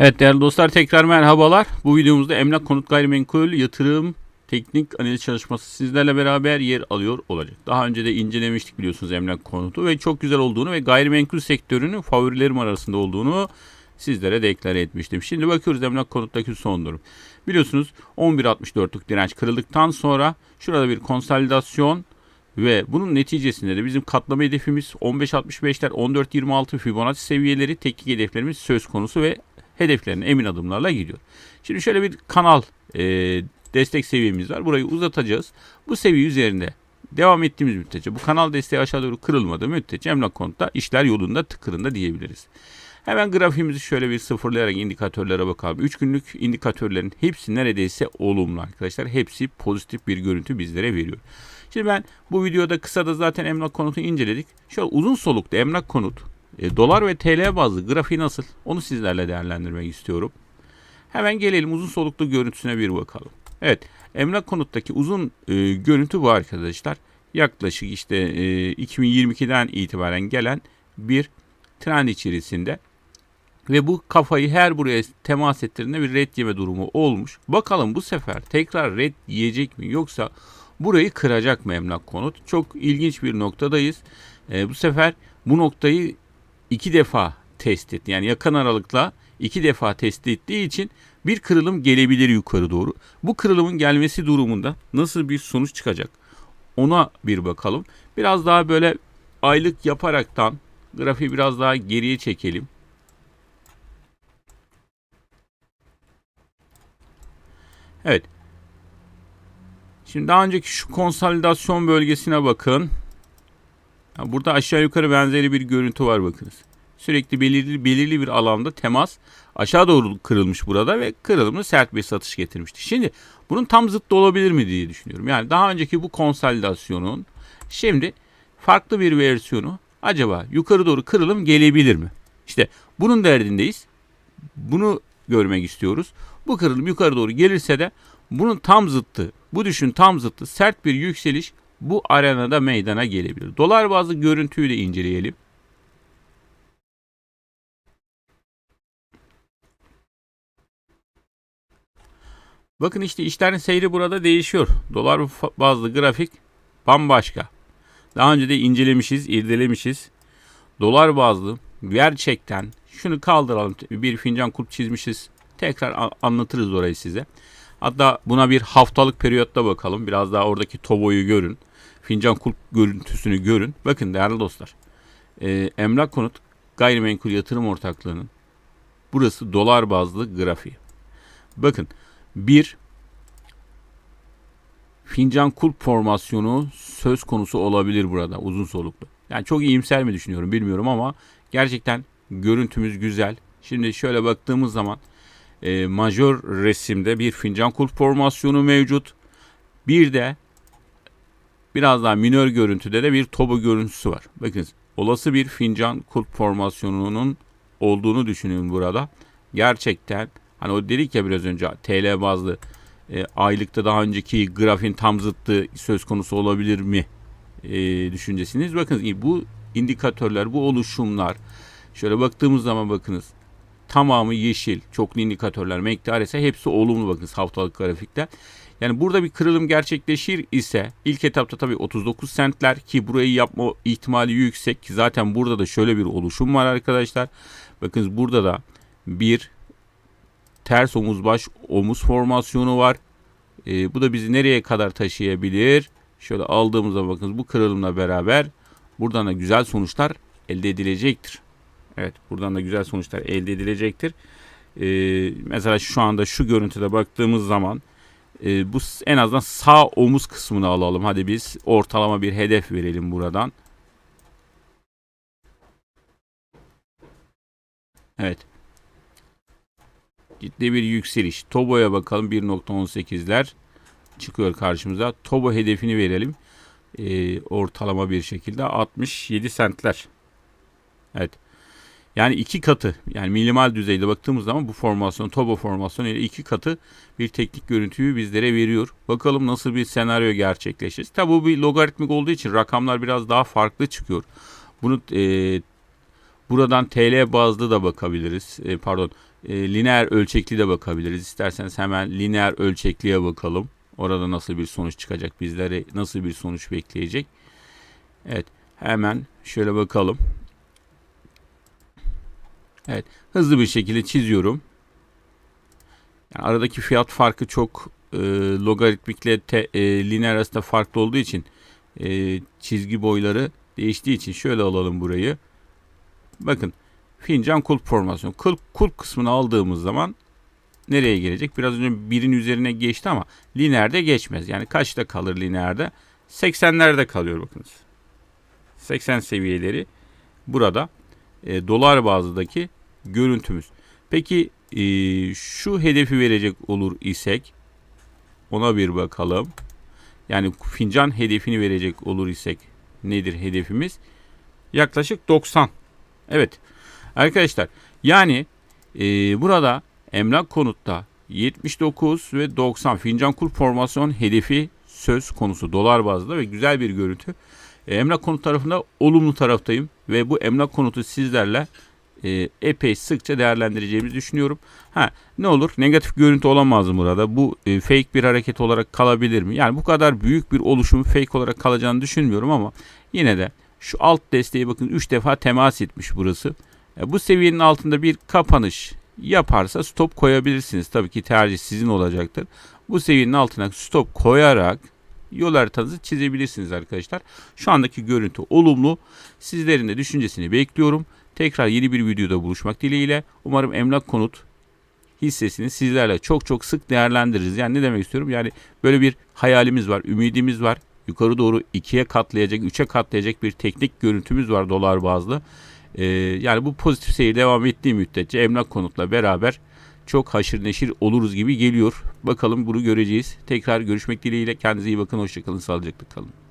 Evet değerli dostlar tekrar merhabalar. Bu videomuzda emlak konut gayrimenkul yatırım teknik analiz çalışması sizlerle beraber yer alıyor olacak. Daha önce de incelemiştik biliyorsunuz emlak konutu ve çok güzel olduğunu ve gayrimenkul sektörünün favorilerim arasında olduğunu sizlere deklare etmiştim. Şimdi bakıyoruz emlak konuttaki son durum. Biliyorsunuz 11.64'lük direnç kırıldıktan sonra şurada bir konsolidasyon ve bunun neticesinde de bizim katlama hedefimiz 15.65'ler 14.26 Fibonacci seviyeleri teknik hedeflerimiz söz konusu ve hedeflerine emin adımlarla gidiyor. Şimdi şöyle bir kanal e, destek seviyemiz var. Burayı uzatacağız. Bu seviye üzerinde devam ettiğimiz müddetçe bu kanal desteği aşağı doğru kırılmadığı müddetçe emlak konutta işler yolunda tıkırında diyebiliriz. Hemen grafiğimizi şöyle bir sıfırlayarak indikatörlere bakalım. 3 günlük indikatörlerin hepsi neredeyse olumlu arkadaşlar. Hepsi pozitif bir görüntü bizlere veriyor. Şimdi ben bu videoda kısa da zaten emlak konutu inceledik. Şöyle uzun solukta emlak konut e, dolar ve TL bazlı grafiği nasıl? Onu sizlerle değerlendirmek istiyorum. Hemen gelelim uzun soluklu görüntüsüne bir bakalım. Evet, emlak konuttaki uzun e, görüntü bu arkadaşlar. Yaklaşık işte e, 2022'den itibaren gelen bir trend içerisinde ve bu kafayı her buraya temas ettirdiğinde bir red yeme durumu olmuş. Bakalım bu sefer tekrar red yiyecek mi yoksa burayı kıracak mı emlak konut? Çok ilginç bir noktadayız. E, bu sefer bu noktayı iki defa test etti. Yani yakın aralıkla iki defa test ettiği için bir kırılım gelebilir yukarı doğru. Bu kırılımın gelmesi durumunda nasıl bir sonuç çıkacak? Ona bir bakalım. Biraz daha böyle aylık yaparaktan grafiği biraz daha geriye çekelim. Evet. Şimdi daha önceki şu konsolidasyon bölgesine bakın. Burada aşağı yukarı benzeri bir görüntü var bakınız. Sürekli belirli belirli bir alanda temas aşağı doğru kırılmış burada ve kırılımlı sert bir satış getirmişti. Şimdi bunun tam zıttı olabilir mi diye düşünüyorum. Yani daha önceki bu konsolidasyonun şimdi farklı bir versiyonu acaba yukarı doğru kırılım gelebilir mi? İşte bunun derdindeyiz. Bunu görmek istiyoruz. Bu kırılım yukarı doğru gelirse de bunun tam zıttı, bu düşün tam zıttı sert bir yükseliş bu arenada meydana gelebilir. Dolar bazlı görüntüyü de inceleyelim. Bakın işte işlerin seyri burada değişiyor. Dolar bazlı grafik bambaşka. Daha önce de incelemişiz, irdelemişiz. Dolar bazlı gerçekten şunu kaldıralım. Bir fincan kulp çizmişiz. Tekrar anlatırız orayı size. Hatta buna bir haftalık periyotta bakalım. Biraz daha oradaki toboyu görün fincan kulp görüntüsünü görün. Bakın değerli dostlar. E, emlak konut gayrimenkul yatırım ortaklığının burası dolar bazlı grafiği. Bakın bir fincan kulp formasyonu söz konusu olabilir burada uzun soluklu. Yani çok iyimser mi düşünüyorum bilmiyorum ama gerçekten görüntümüz güzel. Şimdi şöyle baktığımız zaman e, majör resimde bir fincan kulp formasyonu mevcut. Bir de Biraz daha minör görüntüde de bir tobo görüntüsü var. Bakın olası bir fincan kulp formasyonunun olduğunu düşünün burada. Gerçekten hani o dedik ya biraz önce TL bazlı e, aylıkta daha önceki grafin tam zıttı söz konusu olabilir mi e, düşüncesiniz. Bakın bu indikatörler, bu oluşumlar şöyle baktığımız zaman bakınız tamamı yeşil, çoklu indikatörler, ise hepsi olumlu bakınız haftalık grafikte. Yani burada bir kırılım gerçekleşir ise ilk etapta tabii 39 sentler ki burayı yapma ihtimali yüksek ki zaten burada da şöyle bir oluşum var arkadaşlar. Bakın burada da bir ters omuz baş omuz formasyonu var. Ee, bu da bizi nereye kadar taşıyabilir? Şöyle aldığımızda bakın bu kırılımla beraber buradan da güzel sonuçlar elde edilecektir. Evet buradan da güzel sonuçlar elde edilecektir. Ee, mesela şu anda şu görüntüde baktığımız zaman e, bu en azından sağ omuz kısmını alalım. Hadi biz ortalama bir hedef verelim buradan. Evet. Ciddi bir yükseliş. Tobo'ya bakalım 1.18'ler çıkıyor karşımıza. Tobo hedefini verelim. E, ortalama bir şekilde 67 sentler. Evet. Yani iki katı yani minimal düzeyde baktığımız zaman bu formasyon, Tobo formasyonu ile iki katı bir teknik görüntüyü bizlere veriyor. Bakalım nasıl bir senaryo gerçekleşir. Tabi bu bir logaritmik olduğu için rakamlar biraz daha farklı çıkıyor. Bunu e, Buradan TL bazlı da bakabiliriz. E, pardon, e, lineer ölçekli de bakabiliriz. İsterseniz hemen lineer ölçekliye bakalım. Orada nasıl bir sonuç çıkacak, bizlere nasıl bir sonuç bekleyecek. Evet, hemen şöyle bakalım. Evet, hızlı bir şekilde çiziyorum. Yani aradaki fiyat farkı çok e, logaritmikle te, e, lineer arasında farklı olduğu için e, çizgi boyları değiştiği için şöyle alalım burayı. Bakın fincan kulp formasyonu. Kulp, kulp kısmını aldığımız zaman nereye gelecek? Biraz önce birin üzerine geçti ama lineerde geçmez. Yani kaçta kalır lineerde? 80'lerde kalıyor bakınız. 80 seviyeleri burada e, dolar bazındaki görüntümüz. Peki e, şu hedefi verecek olur isek ona bir bakalım. Yani fincan hedefini verecek olur isek nedir hedefimiz? Yaklaşık 90. Evet arkadaşlar yani e, burada emlak konutta 79 ve 90 fincan kur formasyon hedefi söz konusu dolar bazında ve güzel bir görüntü. E, emlak konut tarafında olumlu taraftayım ve bu emlak konutu sizlerle e, epey sıkça değerlendireceğimizi düşünüyorum. Ha ne olur negatif görüntü olamaz mı burada? Bu e, fake bir hareket olarak kalabilir mi? Yani bu kadar büyük bir oluşumun fake olarak kalacağını düşünmüyorum ama yine de şu alt desteği bakın 3 defa temas etmiş burası. E, bu seviyenin altında bir kapanış yaparsa stop koyabilirsiniz. Tabii ki tercih sizin olacaktır. Bu seviyenin altına stop koyarak yol haritanızı çizebilirsiniz arkadaşlar. Şu andaki görüntü olumlu. Sizlerin de düşüncesini bekliyorum. Tekrar yeni bir videoda buluşmak dileğiyle. Umarım emlak konut hissesini sizlerle çok çok sık değerlendiririz. Yani ne demek istiyorum? Yani böyle bir hayalimiz var, ümidimiz var. Yukarı doğru ikiye katlayacak, üçe katlayacak bir teknik görüntümüz var dolar bazlı. Ee, yani bu pozitif seyir devam ettiği müddetçe emlak konutla beraber çok haşır neşir oluruz gibi geliyor. Bakalım bunu göreceğiz. Tekrar görüşmek dileğiyle. Kendinize iyi bakın. Hoşçakalın. Sağlıcakla kalın.